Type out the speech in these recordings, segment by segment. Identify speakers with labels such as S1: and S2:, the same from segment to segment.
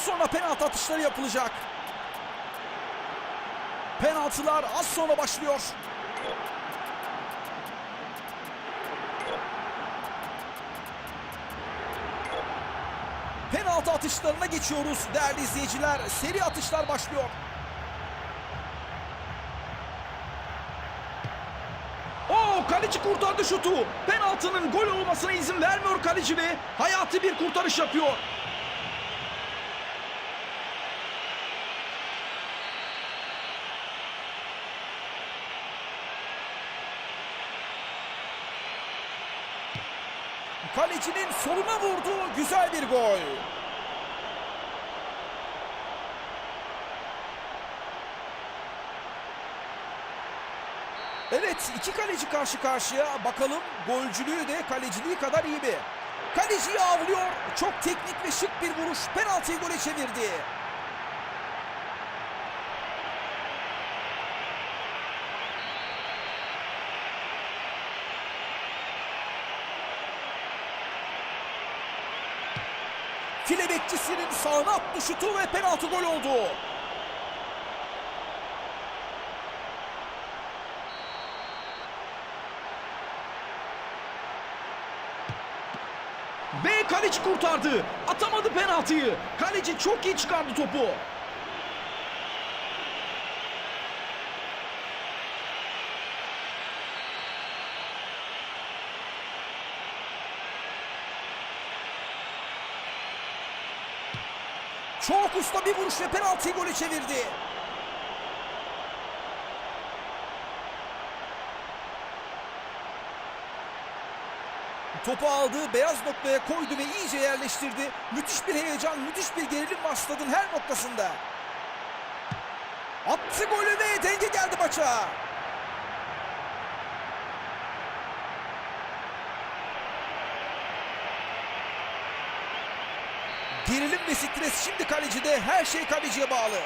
S1: sonra penaltı atışları yapılacak. Penaltılar az sonra başlıyor. Penaltı atışlarına geçiyoruz değerli izleyiciler. Seri atışlar başlıyor.
S2: Oo kaleci kurtardı şutu. Penaltının gol olmasına izin vermiyor kaleci ve hayati bir kurtarış yapıyor.
S1: Kalecinin soluna vurdu. Güzel bir gol. Evet iki kaleci karşı karşıya. Bakalım golcülüğü de kaleciliği kadar iyi mi? Kaleciyi avlıyor. Çok teknik ve şık bir vuruş. Penaltıyı gole çevirdi. File bekçisinin sağına attı şutu ve penaltı gol oldu.
S2: Ve kaleci kurtardı. Atamadı penaltıyı. Kaleci çok iyi çıkardı topu.
S1: Çok usta bir vuruş ve penaltıyı gole çevirdi. Topu aldı, beyaz noktaya koydu ve iyice yerleştirdi. Müthiş bir heyecan, müthiş bir gerilim var stadın her noktasında. Attı golü ve denge geldi maça. Gerilim ve stres şimdi kalecide. Her şey kaleciye bağlı.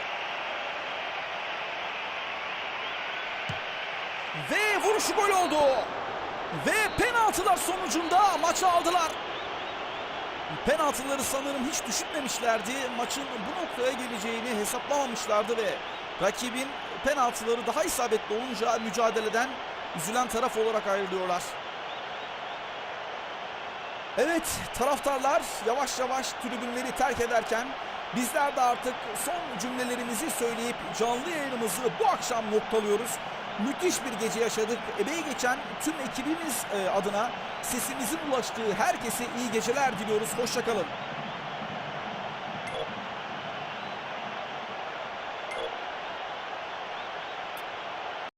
S1: Ve vuruşu gol oldu. Ve penaltılar sonucunda maçı aldılar. Penaltıları sanırım hiç düşünmemişlerdi. Maçın bu noktaya geleceğini hesaplamamışlardı ve rakibin penaltıları daha isabetli olunca mücadeleden üzülen taraf olarak ayrılıyorlar. Evet taraftarlar yavaş yavaş tribünleri terk ederken bizler de artık son cümlelerimizi söyleyip canlı yayınımızı bu akşam noktalıyoruz. Müthiş bir gece yaşadık. Emeği geçen tüm ekibimiz e, adına sesimizin ulaştığı herkese iyi geceler diliyoruz. Hoşçakalın.